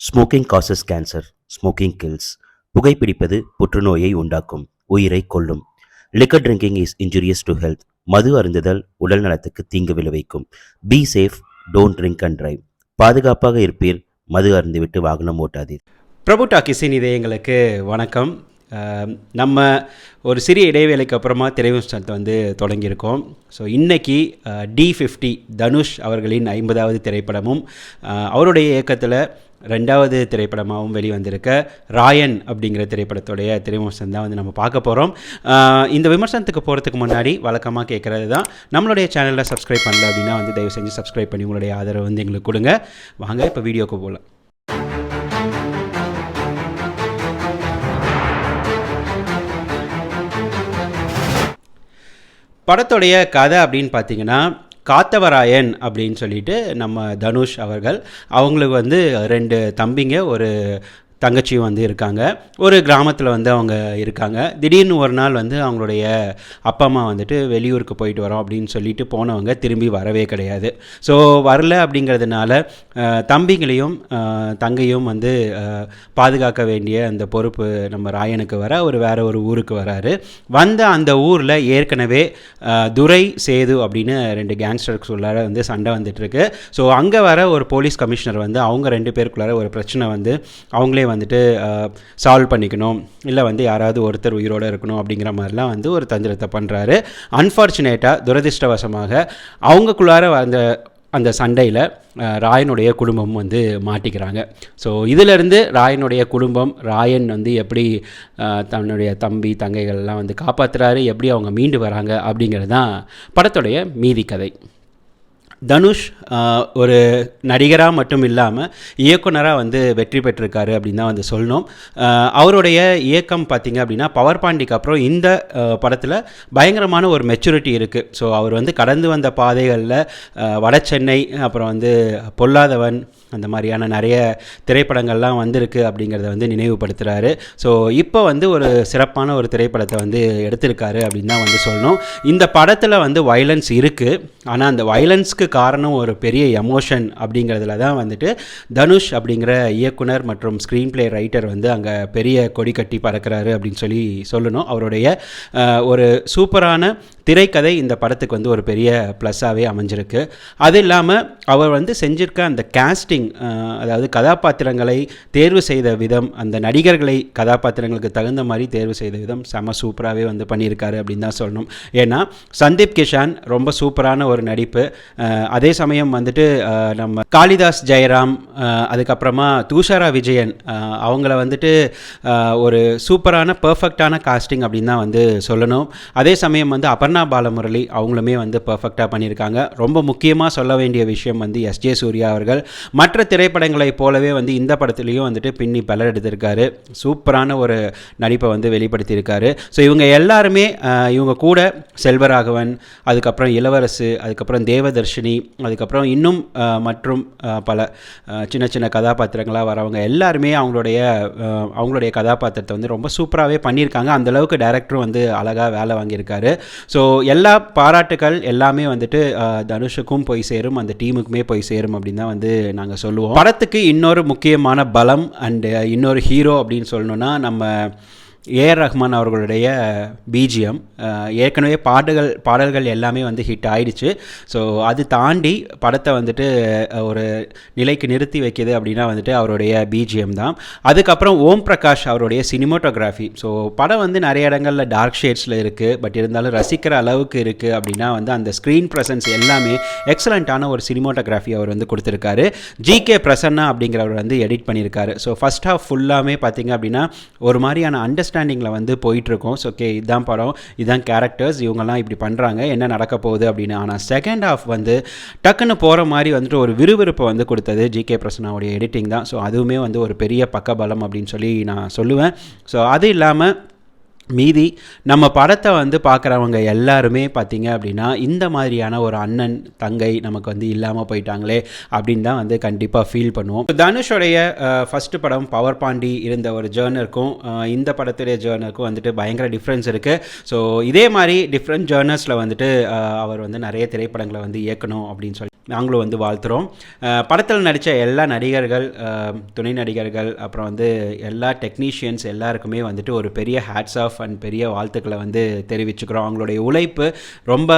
Smoking causes cancer smoking kills புகைப்பிடிப்பது புற்றுநோயை உண்டாக்கும். உயிரை கொல்லும். Liquor drinking is injurious to health மது அருந்துதல் உடல் நலத்துக்கு தீங்கு விளைவிக்கும். Be safe don't drink and drive பாதுகாப்பாக இருப்பீர். மது அருந்துவிட்டு வாகனம் ஓட்டாதீர். பிரபு டாக்கிஸின் இதயங்களுக்கு வணக்கம். நம்ம ஒரு சிறிய இடைவேளைக்கு அப்புறமா திரைவிமர்சனத்தை வந்து தொடங்கியிருக்கோம். ஸோ இன்றைக்கி டி ஃபிஃப்டி தனுஷ் அவர்களின் ஐம்பதாவது திரைப்படமும் அவருடைய இயக்கத்தில் ரெண்டாவது திரைப்படமாகவும் வெளிவந்திருக்க ராயன் அப்படிங்கிற திரைப்படத்துடைய திரைவிமர்சனம் தான் வந்து நம்ம பார்க்க போகிறோம் இந்த விமர்சனத்துக்கு போகிறதுக்கு முன்னாடி வழக்கமாக கேட்குறது தான். நம்மளுடைய சேனலில் சப்ஸ்கிரைப் பண்ணல அப்படின்னா வந்து தயவு செஞ்சு சப்ஸ்கிரைப் பண்ணி உங்களுடைய ஆதரவு வந்து எங்களுக்கு கொடுங்க. வாங்க இப்போ வீடியோக்கு போகலாம் படத்துடைய கதை அப்படின்னு பார்த்தீங்கன்னா காத்தவராயன் அப்படின்னு சொல்லிட்டு நம்ம தனுஷ் அவர்கள் அவங்களுக்கு வந்து ரெண்டு தம்பிங்க ஒரு தங்கச்சியும் வந்து இருக்காங்க. ஒரு கிராமத்தில் வந்து அவங்க இருக்காங்க. திடீர்னு ஒரு நாள் வந்து அவங்களுடைய அப்பா அம்மா வந்துட்டு வெளியூருக்கு போயிட்டு வரோம் அப்படின்னு சொல்லிட்டு போனவங்க திரும்பி வரவே கிடையாது. ஸோ வரல அப்படிங்கிறதுனால தம்பிகளையும் தம்பிங்களையும் தங்கையும் வந்து பாதுகாக்க வேண்டிய அந்த பொறுப்பு நம்ம ராயனுக்கு வர அவர் வேற ஒரு ஊருக்கு வராரு. வந்த அந்த ஊரில் ஏற்கனவே துரை சேது அப்படின்னு ரெண்டு கேங்ஸ்டர்ஸ் உள்ளார வந்து சண்டை வந்துட்டுருக்கு ஸோ அங்கே வர ஒரு போலீஸ் கமிஷனர் வந்து அவங்க ரெண்டு பேருக்குள்ளார ஒரு பிரச்சனை வந்து அவங்களே வந்துட்டு சால்வ் பண்ணிக்கணும். இல்லை வந்து யாராவது ஒருத்தர் உயிரோடு இருக்கணும் அப்படிங்கிற மாதிரிலாம் வந்து ஒரு தந்திரத்தை பண்ணுறாரு அன்ஃபார்ச்சுனேட்டாக துரதிர்ஷ்டவசமாக அவங்களுக்குள்ளார அந்த அந்த சண்டையில் ராயனுடைய குடும்பம் வந்து மாட்டிக்கிறாங்க. ஸோ இதிலிருந்து ராயனுடைய குடும்பம் ராயன் வந்து எப்படி தன்னுடைய தம்பி தங்கைகள்லாம் வந்து காப்பாற்றுறாரு எப்படி அவங்க மீண்டு வராங்க அப்படிங்கிறது தான் படத்துடைய மீதி கதை. தனுஷ் ஒரு நடிகராக மட்டும் இல்லாமல் இயக்குனராக வந்து வெற்றி பெற்றிருக்காரு அப்படின்னு தான் வந்து சொல்லணும். அவருடைய இயக்கம் பார்த்திங்க அப்படின்னா பவர் பாண்டிக்கு அப்புறம் இந்த படத்தில் பயங்கரமான ஒரு மெச்சூரிட்டி இருக்குது ஸோ அவர் வந்து கடந்து வந்த பாதைகளில் வட சென்னை அப்புறம் வந்து பொல்லாதவன் அந்த மாதிரியான நிறைய திரைப்படங்கள்லாம் வந்திருக்கு அப்படிங்கிறத வந்து நினைவுபடுத்துகிறாரு ஸோ இப்போ வந்து ஒரு சிறப்பான ஒரு திரைப்படத்தை வந்து எடுத்திருக்காரு அப்படின்னு தான் வந்து சொல்லணும். இந்த படத்தில் வந்து வயலன்ஸ் இருக்குது ஆனால் அந்த வயலன்ஸ்க்கு காரணம் ஒரு பெரிய எமோஷன் அப்படிங்கிறதுல தான் வந்துட்டு தனுஷ் அப்படிங்கிற இயக்குனர் மற்றும் ஸ்க்ரீன் ப்ளே ரைட்டர் வந்து அங்கே பெரிய கொடி கட்டி பறக்கிறாரு அப்படின்னு சொல்லி சொல்லணும். அவருடைய ஒரு சூப்பரான திரைக்கதை இந்த படத்துக்கு வந்து ஒரு பெரிய ப்ளஸ்ஸாகவே அமைஞ்சிருக்கு. அது இல்லாமல் அவர் வந்து செஞ்சிருக்க அந்த கேஸ்டிங் அதாவது கதாபாத்திரங்களை தேர்வு செய்த விதம் அந்த நடிகர்களை கதாபாத்திரங்களுக்கு தகுந்த மாதிரி தேர்வு செய்த விதம் செம சூப்பராகவே வந்து பண்ணியிருக்காரு அப்படின்னு தான் சொல்லணும். ஏன்னா சந்தீப் கிஷான் ரொம்ப சூப்பரான ஒரு நடிப்பு. அதே சமயம் வந்துட்டு நம்ம காளிதாஸ் ஜெயராம் அதுக்கப்புறமா தூஷாரா விஜயன் அவங்கள வந்துட்டு ஒரு சூப்பரான பர்ஃபெக்டான காஸ்டிங் அப்படின்னு தான் வந்து சொல்லணும். அதே சமயம் வந்து அபர்ணா பாலமுரளி அவங்களுமே வந்து பர்ஃபெக்டாக பண்ணியிருக்காங்க. ரொம்ப முக்கியமாக சொல்ல வேண்டிய விஷயம் வந்து எஸ்ஜே சூர்யா அவர்கள். மற்ற திரைப்படங்களைப் போலவே வந்து இந்த படத்துலேயும் வந்துட்டு பின்னி பலர் எடுத்திருக்காரு. சூப்பரான ஒரு நடிப்பை வந்து வெளிப்படுத்தியிருக்காரு. ஸோ இவங்க எல்லாருமே இவங்க கூட செல்வராகவன் அதுக்கப்புறம் இளவரசு அதுக்கப்புறம் தேவதர்ஷன் அதுக்கப்புறம் இன்னும் மற்றும் பல சின்ன சின்ன கதாபாத்திரங்களாக வரவங்க எல்லாருமே அவங்களுடைய அவங்களுடைய கதாபாத்திரத்தை வந்து ரொம்ப சூப்பராகவே பண்ணியிருக்காங்க. அந்தளவுக்கு டேரக்டரும் வந்து அழகாக வேலை வாங்கியிருக்காரு. ஸோ எல்லா பாராட்டுகள் எல்லாமே வந்துட்டு தனுஷுக்கும் போய் சேரும் அந்த டீமுக்குமே போய் சேரும் அப்படின்னு தான் வந்து நாங்கள் சொல்லுவோம். படத்துக்கு இன்னொரு முக்கியமான பலம் அண்டு இன்னொரு ஹீரோ அப்படின்னு சொல்லணும்னா நம்ம ஏஆர் ரஹ்மான் அவர்களுடைய பிஜிஎம் ஏற்கனவே பாடல்கள் பாடல்கள் எல்லாமே வந்து ஹிட் ஆயிடுச்சு. ஸோ அது தாண்டி படத்தை வந்துட்டு ஒரு நிலைக்கு நிறுத்தி வைக்கிது அப்படின்னா வந்துட்டு அவருடைய பிஜிஎம் தான். அதுக்கப்புறம் ஓம் பிரகாஷ் அவருடைய சினிமோட்டோகிராஃபி. ஸோ படம் வந்து நிறைய இடங்களில் டார்க் ஷேட்ஸில் இருக்குது பட் இருந்தாலும் ரசிக்கிற அளவுக்கு இருக்குது அப்படின்னா வந்து அந்த ஸ்க்ரீன் ப்ரெசன்ஸ் எல்லாமே எக்ஸலண்ட்டான ஒரு சினிமோட்டோகிராஃபி அவர் வந்து கொடுத்துருக்காரு. ஜி கே பிரசன்னா அப்படிங்கிறவர் வந்து எடிட் பண்ணியிருக்காரு. ஸோ ஃபஸ்ட் ஹாஃப் ஃபுல்லாமே பார்த்தீங்க அப்படின்னா ஒரு மாதிரியான அண்டர்ஸ்டாண்டிங்கில் வந்து போயிட்டுருக்கோம். ஸோ ஓகே இதுதான் படம் இதுதான் கேரக்டர்ஸ் இவங்கெல்லாம் இப்படி பண்ணுறாங்க என்ன நடக்க போகுது அப்படின்னு. ஆனால் செகண்ட் ஹாஃப் வந்து டக்குன்னு போகிற மாதிரி வந்துட்டு ஒரு விறுவிறுப்பை வந்து கொடுத்தது ஜி கே பிரசன்னாவுடைய எடிட்டிங் தான். ஸோ அதுவுமே வந்து ஒரு பெரிய பக்கபலம் அப்படின்னு சொல்லி நான் சொல்லுவேன். ஸோ அது இல்லாமல் மீதி நம்ம படத்தை வந்து பார்க்குறவங்க எல்லாருமே பார்த்தீங்க அப்படின்னா இந்த மாதிரியான ஒரு அண்ணன் தங்கை நமக்கு வந்து இல்லாமல் போயிட்டாங்களே அப்படின்னு தான் வந்து கண்டிப்பாக ஃபீல் பண்ணுவோம். தனுஷோடைய ஃபஸ்ட்டு படம் பவர் பாண்டி இருந்த ஒரு ஜேர்னருக்கும் இந்த படத்துடைய ஜேர்னருக்கும் வந்துட்டு பயங்கர டிஃப்ரென்ஸ் இருக்குது ஸோ இதே மாதிரி டிஃப்ரெண்ட் ஜேர்னர்ஸில் வந்துட்டு அவர் வந்து நிறைய திரைப்படங்களை வந்து இயக்கணும் அப்படின்னு சொல்லி நாங்களும் வந்து வாழ்த்துறோம். படத்தில் நடித்த எல்லா நடிகர்கள் துணை நடிகர்கள் அப்புறம் வந்து எல்லா டெக்னீஷியன்ஸ் எல்லாருக்குமே வந்துட்டு ஒரு பெரிய ஹேட்ஸ் ஆஃப் அண்ட் பெரிய வாழ்த்துக்களை வந்து தெரிவிச்சுக்கிறோம். அவங்களுடைய உழைப்பு ரொம்ப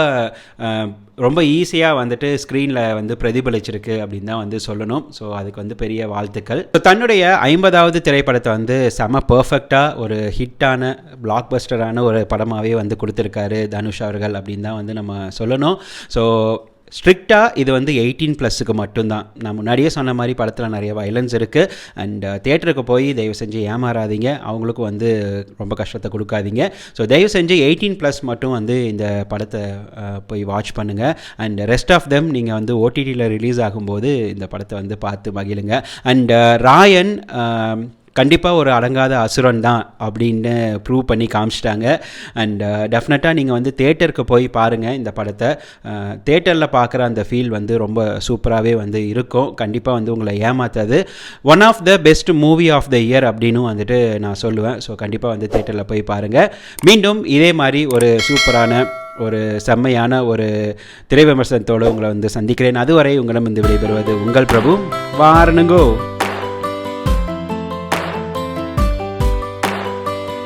ரொம்ப ஈஸியாக வந்துட்டு ஸ்க்ரீனில் வந்து பிரதிபலிச்சிருக்கு அப்படின்னு தான் வந்து சொல்லணும். ஸோ அதுக்கு வந்து பெரிய வாழ்த்துக்கள். ஸோ தன்னுடைய ஐம்பதாவது திரைப்படத்தை வந்து செம பர்ஃபெக்டாக ஒரு ஹிட்டான பிளாக் பஸ்டரான ஒரு படமாகவே வந்து கொடுத்துருக்காரு தனுஷ் அவர்கள் அப்படின்னு தான் வந்து நம்ம சொல்லணும். ஸோ ஸ்ட்ரிக்டாக இது வந்து எயிட்டீன் ப்ளஸுக்கு மட்டும்தான். நான் முன்னாடியே சொன்ன மாதிரி படத்தில் நிறைய வயலன்ஸ் இருக்குது அண்ட் தேட்டருக்கு போய் தயவு செஞ்சு ஏமாறாதீங்க. அவங்களுக்கும் வந்து ரொம்ப கஷ்டத்தை கொடுக்காதீங்க. ஸோ தயவு செஞ்சு எயிட்டீன் ப்ளஸ் மட்டும் வந்து இந்த படத்தை uh, போய் வாட்ச் பண்ணுங்கள் அண்ட் ரெஸ்ட் ஆஃப் தெம் நீங்கள் வந்து ஓடிடியில் ரிலீஸ் ஆகும்போது இந்த படத்தை வந்து பார்த்து மகிழுங்க. அண்ட் uh, ராயன் um, கண்டிப்பாக ஒரு அடங்காத அசுரன் தான் அப்படின்னு ப்ரூவ் பண்ணி காமிச்சிட்டாங்க. அண்ட் டெஃபினட்டாக நீங்கள் வந்து தேட்டருக்கு போய் பாருங்கள் இந்த படத்தை. Uh, தேட்டரில் பார்க்குற அந்த ஃபீல் வந்து ரொம்ப சூப்பராகவே வந்து இருக்கும். கண்டிப்பாக வந்து உங்களை ஏமாத்தாது. One of the best movie of the year அப்படின்னு வந்துட்டு நான் சொல்லுவேன். ஸோ கண்டிப்பாக வந்து தேட்டரில் போய் பாருங்கள் மீண்டும் இதே மாதிரி ஒரு சூப்பரான ஒரு செம்மையான ஒரு திரை விமர்சனத்தோடு உங்களை வந்து சந்திக்கிறேன். அதுவரை உங்களிடம் வந்து விடைபெறுவது உங்கள் பிரபு வாரணுங்கோ.